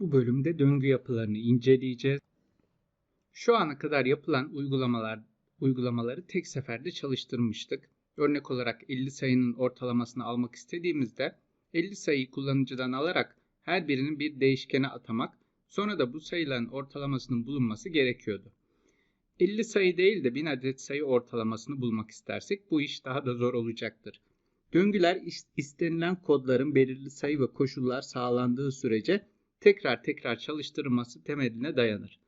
Bu bölümde döngü yapılarını inceleyeceğiz. Şu ana kadar yapılan uygulamalar uygulamaları tek seferde çalıştırmıştık. Örnek olarak 50 sayının ortalamasını almak istediğimizde 50 sayıyı kullanıcıdan alarak her birinin bir değişkene atamak, sonra da bu sayıların ortalamasının bulunması gerekiyordu. 50 sayı değil de 1000 adet sayı ortalamasını bulmak istersek bu iş daha da zor olacaktır. Döngüler istenilen kodların belirli sayı ve koşullar sağlandığı sürece tekrar tekrar çalıştırılması temeline dayanır.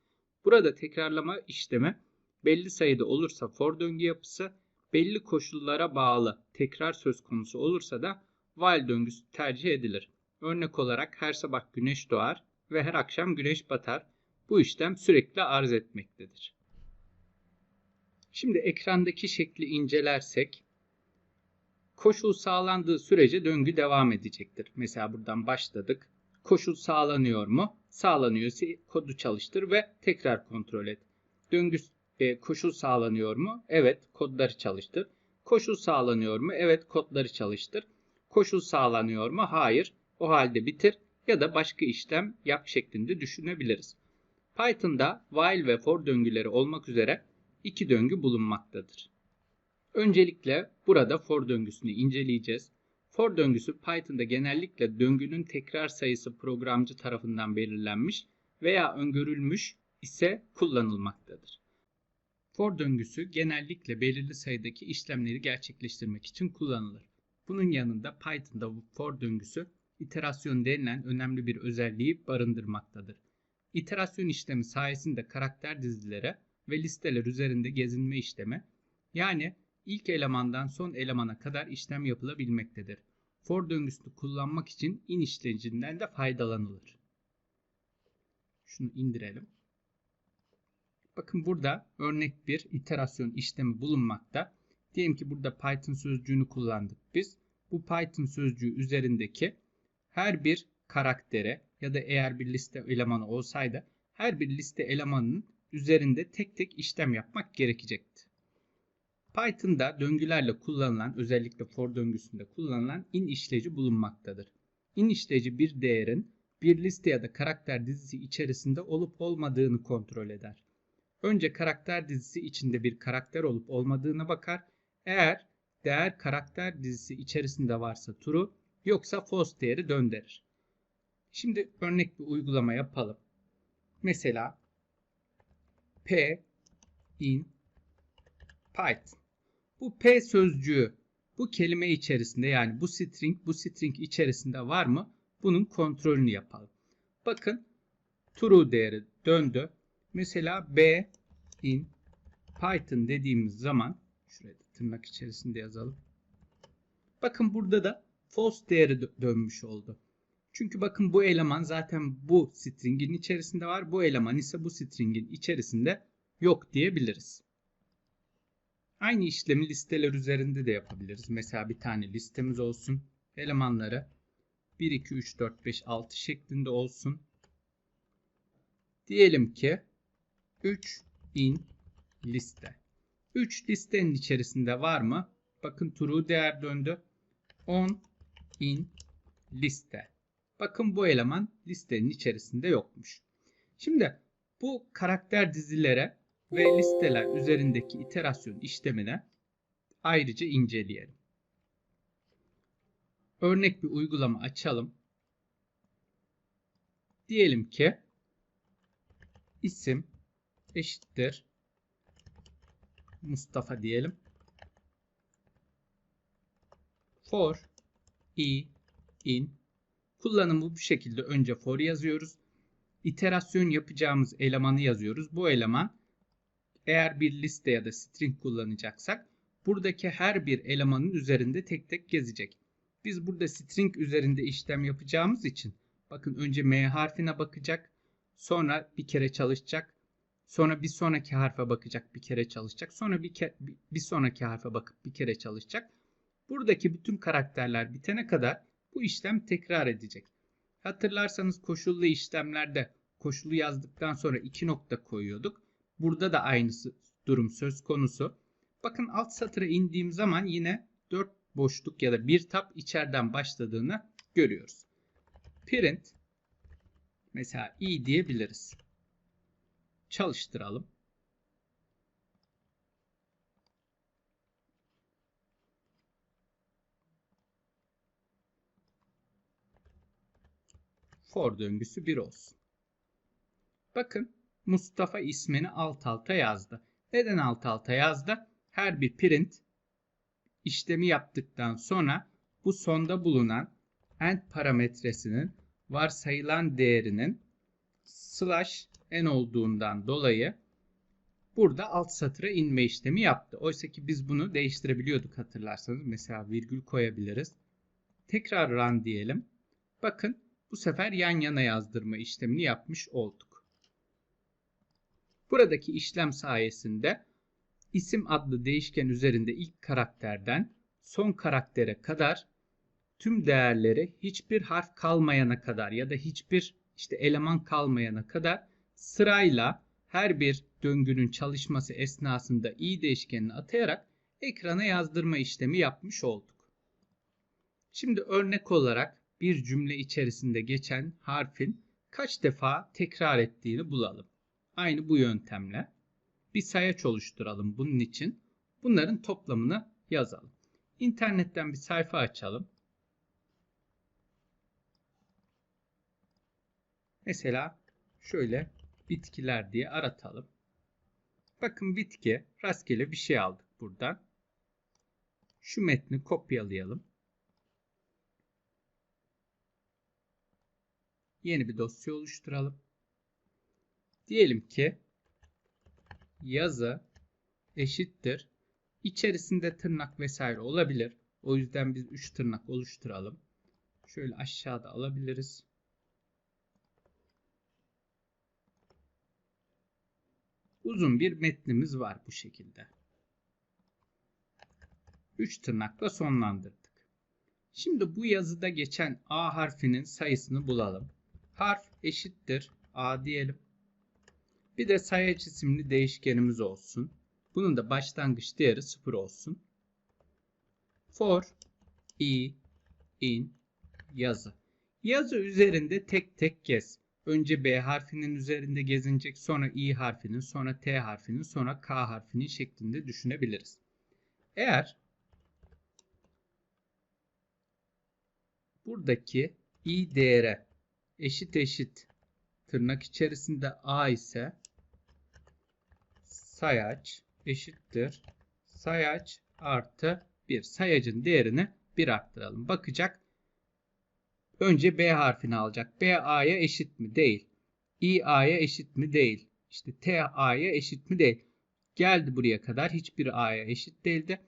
Burada tekrarlama işlemi belli sayıda olursa for döngü yapısı, belli koşullara bağlı tekrar söz konusu olursa da while döngüsü tercih edilir. Örnek olarak her sabah güneş doğar ve her akşam güneş batar. Bu işlem sürekli arz etmektedir. Şimdi ekrandaki şekli incelersek koşul sağlandığı sürece döngü devam edecektir. Mesela buradan başladık. Koşul sağlanıyor mu? Sağlanıyorsa kodu çalıştır ve tekrar kontrol et. Döngü e, koşul sağlanıyor mu? Evet, kodları çalıştır. Koşul sağlanıyor mu? Evet, kodları çalıştır. Koşul sağlanıyor mu? Hayır. O halde bitir ya da başka işlem yap şeklinde düşünebiliriz. Python'da while ve for döngüleri olmak üzere iki döngü bulunmaktadır. Öncelikle burada for döngüsünü inceleyeceğiz. For döngüsü Python'da genellikle döngünün tekrar sayısı programcı tarafından belirlenmiş veya öngörülmüş ise kullanılmaktadır. For döngüsü genellikle belirli sayıdaki işlemleri gerçekleştirmek için kullanılır. Bunun yanında Python'da for döngüsü iterasyon denilen önemli bir özelliği barındırmaktadır. İterasyon işlemi sayesinde karakter dizilere ve listeler üzerinde gezinme işlemi yani ilk elemandan son elemana kadar işlem yapılabilmektedir. For döngüsünü kullanmak için in işlemcinden de faydalanılır. Şunu indirelim. Bakın burada örnek bir iterasyon işlemi bulunmakta. Diyelim ki burada Python sözcüğünü kullandık biz. Bu Python sözcüğü üzerindeki her bir karaktere ya da eğer bir liste elemanı olsaydı her bir liste elemanının üzerinde tek tek işlem yapmak gerekecekti. Python'da döngülerle kullanılan özellikle for döngüsünde kullanılan in işleci bulunmaktadır. In işleci bir değerin bir liste ya da karakter dizisi içerisinde olup olmadığını kontrol eder. Önce karakter dizisi içinde bir karakter olup olmadığına bakar. Eğer değer karakter dizisi içerisinde varsa true yoksa false değeri döndürür. Şimdi örnek bir uygulama yapalım. Mesela P in Python. Bu P sözcüğü bu kelime içerisinde yani bu string bu string içerisinde var mı? Bunun kontrolünü yapalım. Bakın true değeri döndü. Mesela B in Python dediğimiz zaman şuraya tırnak içerisinde yazalım. Bakın burada da false değeri dönmüş oldu. Çünkü bakın bu eleman zaten bu stringin içerisinde var. Bu eleman ise bu stringin içerisinde yok diyebiliriz. Aynı işlemi listeler üzerinde de yapabiliriz. Mesela bir tane listemiz olsun. Elemanları 1, 2, 3, 4, 5, 6 şeklinde olsun. Diyelim ki 3 in liste. 3 listenin içerisinde var mı? Bakın true değer döndü. 10 in liste. Bakın bu eleman listenin içerisinde yokmuş. Şimdi bu karakter dizilere ve listeler üzerindeki iterasyon işlemine ayrıca inceleyelim. Örnek bir uygulama açalım. Diyelim ki isim eşittir Mustafa diyelim. For i in kullanımı bu şekilde önce for yazıyoruz. İterasyon yapacağımız elemanı yazıyoruz. Bu eleman eğer bir liste ya da string kullanacaksak buradaki her bir elemanın üzerinde tek tek gezecek. Biz burada string üzerinde işlem yapacağımız için bakın önce M harfine bakacak. Sonra bir kere çalışacak. Sonra bir sonraki harfe bakacak, bir kere çalışacak. Sonra bir, ke bir sonraki harfe bakıp bir kere çalışacak. Buradaki bütün karakterler bitene kadar bu işlem tekrar edecek. Hatırlarsanız koşullu işlemlerde koşulu yazdıktan sonra iki nokta koyuyorduk. Burada da aynı durum söz konusu. Bakın alt satıra indiğim zaman yine 4 boşluk ya da bir tab içeriden başladığını görüyoruz. Print Mesela i diyebiliriz. Çalıştıralım. For döngüsü 1 olsun. Bakın Mustafa ismini alt alta yazdı. Neden alt alta yazdı? Her bir print işlemi yaptıktan sonra bu sonda bulunan end parametresinin varsayılan değerinin slash n olduğundan dolayı burada alt satıra inme işlemi yaptı. Oysa ki biz bunu değiştirebiliyorduk hatırlarsanız. Mesela virgül koyabiliriz. Tekrar run diyelim. Bakın bu sefer yan yana yazdırma işlemini yapmış olduk. Buradaki işlem sayesinde isim adlı değişken üzerinde ilk karakterden son karaktere kadar tüm değerleri hiçbir harf kalmayana kadar ya da hiçbir işte eleman kalmayana kadar sırayla her bir döngünün çalışması esnasında i değişkenini atayarak ekrana yazdırma işlemi yapmış olduk. Şimdi örnek olarak bir cümle içerisinde geçen harfin kaç defa tekrar ettiğini bulalım. Aynı bu yöntemle bir sayaç oluşturalım bunun için. Bunların toplamını yazalım. İnternetten bir sayfa açalım. Mesela şöyle bitkiler diye aratalım. Bakın bitki rastgele bir şey aldık buradan. Şu metni kopyalayalım. Yeni bir dosya oluşturalım. Diyelim ki yazı eşittir. İçerisinde tırnak vesaire olabilir. O yüzden biz 3 tırnak oluşturalım. Şöyle aşağıda alabiliriz. Uzun bir metnimiz var bu şekilde. 3 tırnakla sonlandırdık. Şimdi bu yazıda geçen A harfinin sayısını bulalım. Harf eşittir A diyelim. Bir de sayaç isimli değişkenimiz olsun. Bunun da başlangıç değeri 0 olsun. For i in yazı. Yazı üzerinde tek tek gez. Önce B harfinin üzerinde gezinecek, sonra i harfinin, sonra t harfinin, sonra k harfinin şeklinde düşünebiliriz. Eğer buradaki i değere eşit eşit tırnak içerisinde a ise sayaç eşittir sayaç artı 1. Sayacın değerini 1 arttıralım. Bakacak. Önce B harfini alacak. B A'ya eşit mi? Değil. I A'ya eşit mi? Değil. İşte T A'ya eşit mi? Değil. Geldi buraya kadar. Hiçbir A'ya eşit değildi.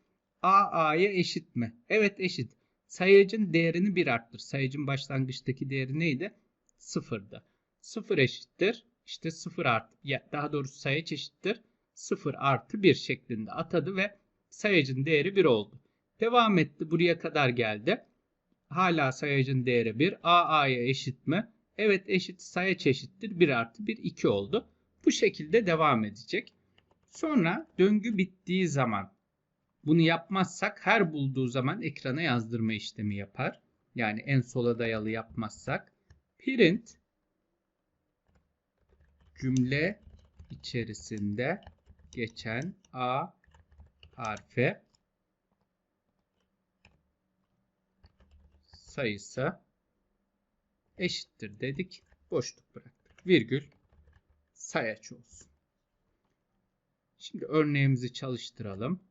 A A'ya eşit mi? Evet eşit. Sayacın değerini 1 arttır. Sayacın başlangıçtaki değeri neydi? 0'dı. 0 eşittir. İşte 0 artı. Daha doğrusu sayaç eşittir 0 artı 1 şeklinde atadı ve sayacın değeri 1 oldu. Devam etti. Buraya kadar geldi. Hala sayacın değeri 1. A A'ya eşit mi? Evet eşit. Sayaç eşittir. 1 artı 1 2 oldu. Bu şekilde devam edecek. Sonra döngü bittiği zaman bunu yapmazsak her bulduğu zaman ekrana yazdırma işlemi yapar. Yani en sola dayalı yapmazsak print cümle içerisinde geçen A harfi sayısı eşittir dedik. Boşluk bıraktık. Virgül sayaç olsun. Şimdi örneğimizi çalıştıralım.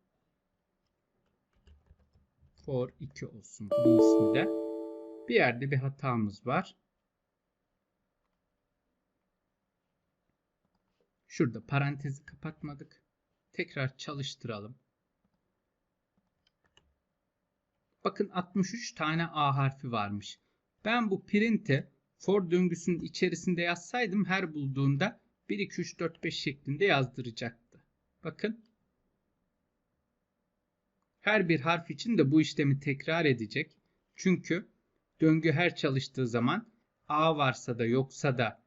For 2 olsun bunun ismi de. Bir yerde bir hatamız var. Şurada parantezi kapatmadık. Tekrar çalıştıralım. Bakın 63 tane A harfi varmış. Ben bu print'i for döngüsünün içerisinde yazsaydım her bulduğunda 1, 2, 3, 4, 5 şeklinde yazdıracaktı. Bakın. Her bir harf için de bu işlemi tekrar edecek. Çünkü döngü her çalıştığı zaman A varsa da yoksa da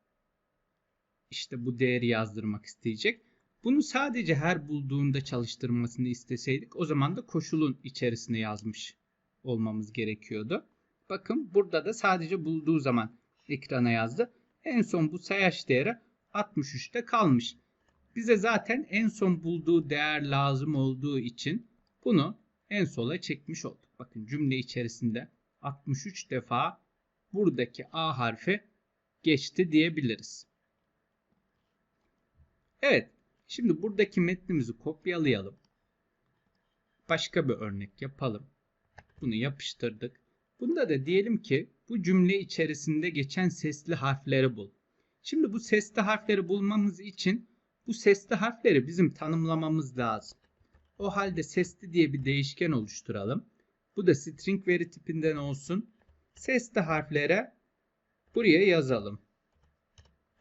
işte bu değeri yazdırmak isteyecek. Bunu sadece her bulduğunda çalıştırmasını isteseydik o zaman da koşulun içerisine yazmış olmamız gerekiyordu. Bakın burada da sadece bulduğu zaman ekrana yazdı. En son bu sayaç değeri 63'te kalmış. Bize zaten en son bulduğu değer lazım olduğu için bunu en sola çekmiş olduk. Bakın cümle içerisinde 63 defa buradaki A harfi geçti diyebiliriz. Evet. Şimdi buradaki metnimizi kopyalayalım. Başka bir örnek yapalım. Bunu yapıştırdık. Bunda da diyelim ki bu cümle içerisinde geçen sesli harfleri bul. Şimdi bu sesli harfleri bulmamız için bu sesli harfleri bizim tanımlamamız lazım. O halde sesli diye bir değişken oluşturalım. Bu da string veri tipinden olsun. Sesli harflere buraya yazalım.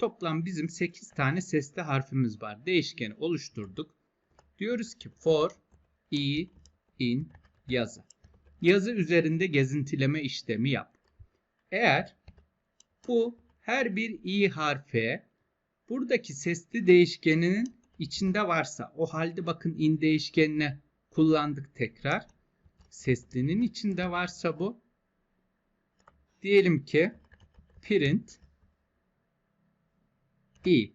Toplam bizim 8 tane sesli harfimiz var. Değişkeni oluşturduk. Diyoruz ki for i in yazı. Yazı üzerinde gezintileme işlemi yap. Eğer bu her bir i harfe buradaki sesli değişkeninin içinde varsa o halde bakın in değişkenine kullandık tekrar. Seslinin içinde varsa bu diyelim ki print i.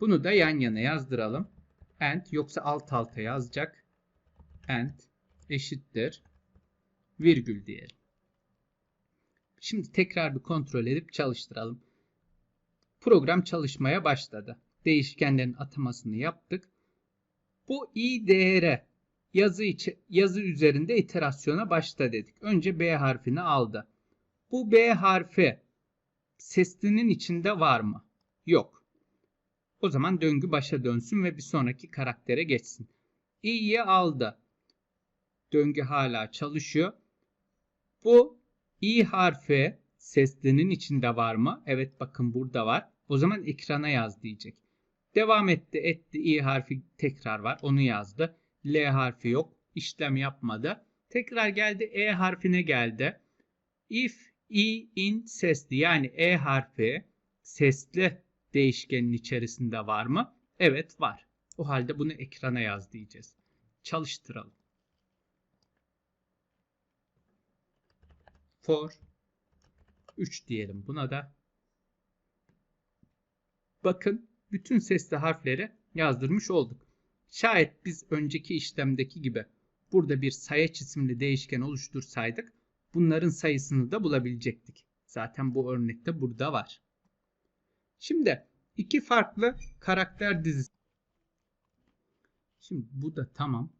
Bunu da yan yana yazdıralım. And yoksa alt alta yazacak. And eşittir virgül diyelim. Şimdi tekrar bir kontrol edip çalıştıralım. Program çalışmaya başladı. Değişkenlerin atamasını yaptık. Bu i değere yazı içi, yazı üzerinde iterasyona başla dedik. Önce B harfini aldı. Bu B harfi seslinin içinde var mı? Yok. O zaman döngü başa dönsün ve bir sonraki karaktere geçsin. i'yi aldı. Döngü hala çalışıyor. Bu i harfi seslinin içinde var mı? Evet bakın burada var. O zaman ekrana yaz diyecek. Devam etti etti i harfi tekrar var. Onu yazdı. L harfi yok. İşlem yapmadı. Tekrar geldi e harfine geldi. If i in sesli yani e harfi sesli değişkenin içerisinde var mı? Evet var. O halde bunu ekrana yaz diyeceğiz. Çalıştıralım. For 3 diyelim buna da. Bakın bütün sesli harfleri yazdırmış olduk. Şayet biz önceki işlemdeki gibi burada bir sayaç isimli değişken oluştursaydık bunların sayısını da bulabilecektik. Zaten bu örnekte burada var. Şimdi iki farklı karakter dizisi. Şimdi bu da tamam.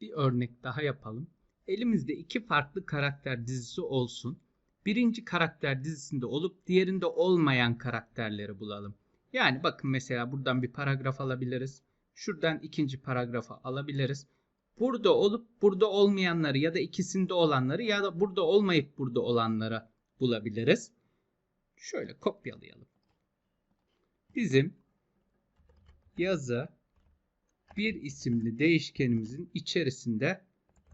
Bir örnek daha yapalım. Elimizde iki farklı karakter dizisi olsun. Birinci karakter dizisinde olup diğerinde olmayan karakterleri bulalım. Yani bakın mesela buradan bir paragraf alabiliriz. Şuradan ikinci paragrafı alabiliriz. Burada olup burada olmayanları ya da ikisinde olanları ya da burada olmayıp burada olanları bulabiliriz. Şöyle kopyalayalım. Bizim yazı bir isimli değişkenimizin içerisinde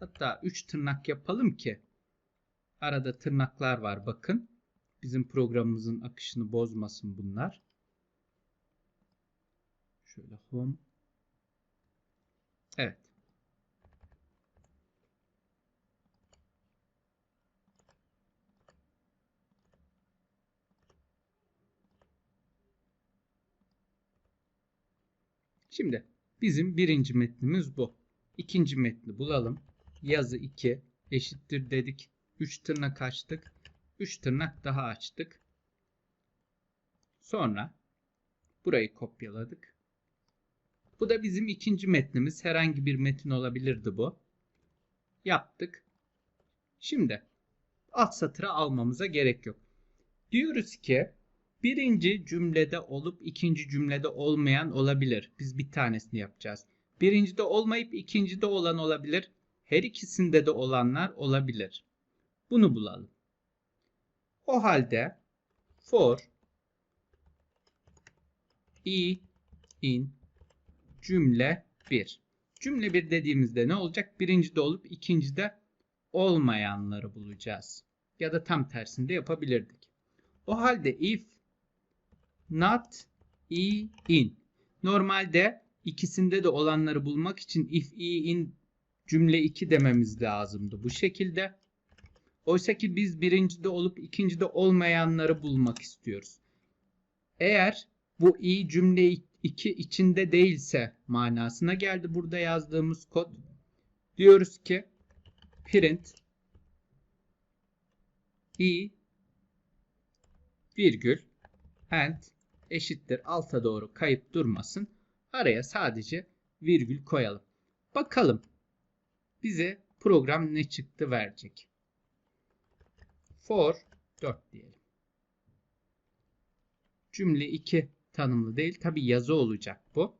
hatta 3 tırnak yapalım ki arada tırnaklar var bakın. Bizim programımızın akışını bozmasın bunlar. Şöyle home. Evet. Şimdi bizim birinci metnimiz bu. İkinci metni bulalım. Yazı 2 eşittir dedik. 3 tırnak açtık. 3 tırnak daha açtık. Sonra burayı kopyaladık. Bu da bizim ikinci metnimiz. Herhangi bir metin olabilirdi bu. Yaptık. Şimdi alt satıra almamıza gerek yok. Diyoruz ki birinci cümlede olup ikinci cümlede olmayan olabilir. Biz bir tanesini yapacağız. Birincide olmayıp ikincide olan olabilir. Her ikisinde de olanlar olabilir. Bunu bulalım. O halde for i in cümle 1. Cümle 1 dediğimizde ne olacak? Birincide olup ikincide olmayanları bulacağız. Ya da tam tersinde yapabilirdik. O halde if not i in. Normalde ikisinde de olanları bulmak için if i in cümle 2 dememiz lazımdı. Bu şekilde. Oysa ki biz birincide olup ikincide olmayanları bulmak istiyoruz. Eğer bu i cümle 2 içinde değilse manasına geldi burada yazdığımız kod. Diyoruz ki print i virgül and eşittir alta doğru kayıp durmasın. Araya sadece virgül koyalım. Bakalım bize program ne çıktı verecek. For 4 diyelim. Cümle 2 tanımlı değil. Tabi yazı olacak bu.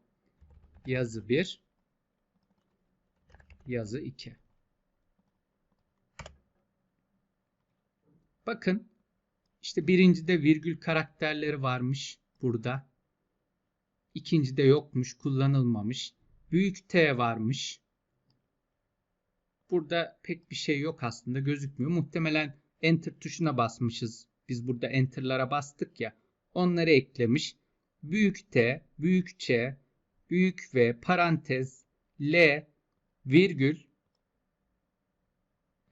Yazı 1 yazı 2. Bakın işte birincide virgül karakterleri varmış burada. İkincide yokmuş, kullanılmamış. Büyük T varmış. Burada pek bir şey yok aslında gözükmüyor. Muhtemelen Enter tuşuna basmışız. Biz burada Enter'lara bastık ya. Onları eklemiş. Büyük T, büyük Ç, büyük V, parantez, L, virgül,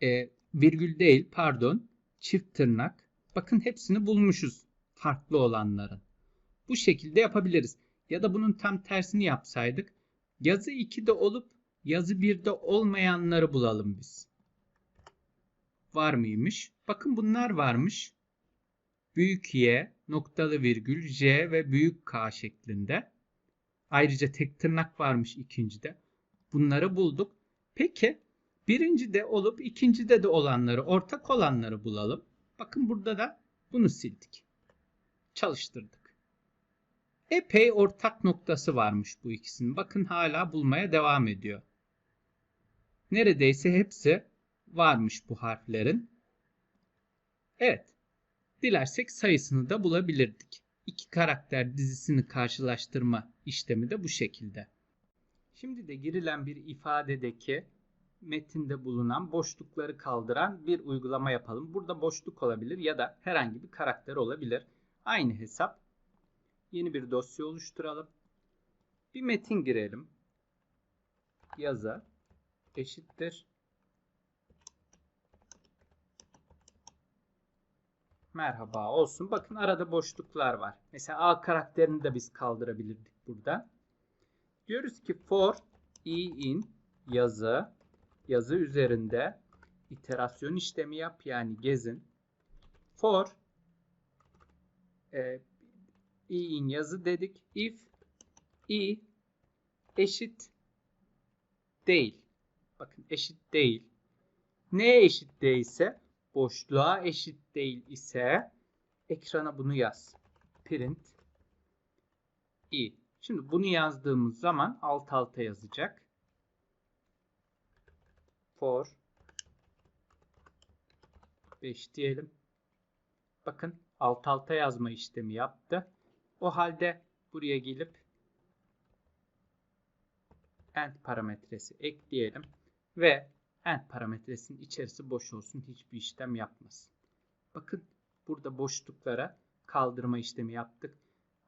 e, virgül değil pardon, çift tırnak. Bakın hepsini bulmuşuz farklı olanların. Bu şekilde yapabiliriz. Ya da bunun tam tersini yapsaydık. Yazı 2'de olup yazı 1'de olmayanları bulalım biz. Var mıymış? Bakın bunlar varmış. Büyük Y, noktalı virgül, J ve büyük K şeklinde. Ayrıca tek tırnak varmış ikincide. Bunları bulduk. Peki birincide olup ikincide de olanları, ortak olanları bulalım. Bakın burada da bunu sildik. Çalıştırdık. Epey ortak noktası varmış bu ikisinin. Bakın hala bulmaya devam ediyor. Neredeyse hepsi varmış bu harflerin. Evet. Dilersek sayısını da bulabilirdik. İki karakter dizisini karşılaştırma işlemi de bu şekilde. Şimdi de girilen bir ifadedeki metinde bulunan boşlukları kaldıran bir uygulama yapalım. Burada boşluk olabilir ya da herhangi bir karakter olabilir. Aynı hesap. Yeni bir dosya oluşturalım. Bir metin girelim. Yazı eşittir. Merhaba olsun. Bakın arada boşluklar var. Mesela A karakterini de biz kaldırabilirdik burada. Diyoruz ki for i in yazı yazı üzerinde iterasyon işlemi yap yani gezin. For e, i in yazı dedik. If i eşit değil. Bakın eşit değil. Neye eşit değilse boşluğa eşit değil ise ekrana bunu yaz. Print i. Şimdi bunu yazdığımız zaman alt alta yazacak for 5 diyelim. Bakın alt alta yazma işlemi yaptı. O halde buraya gelip end parametresi ekleyelim ve end parametresinin içerisi boş olsun. Hiçbir işlem yapmasın. Bakın burada boşluklara kaldırma işlemi yaptık.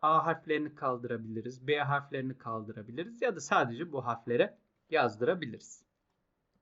A harflerini kaldırabiliriz. B harflerini kaldırabiliriz. Ya da sadece bu harflere yazdırabiliriz.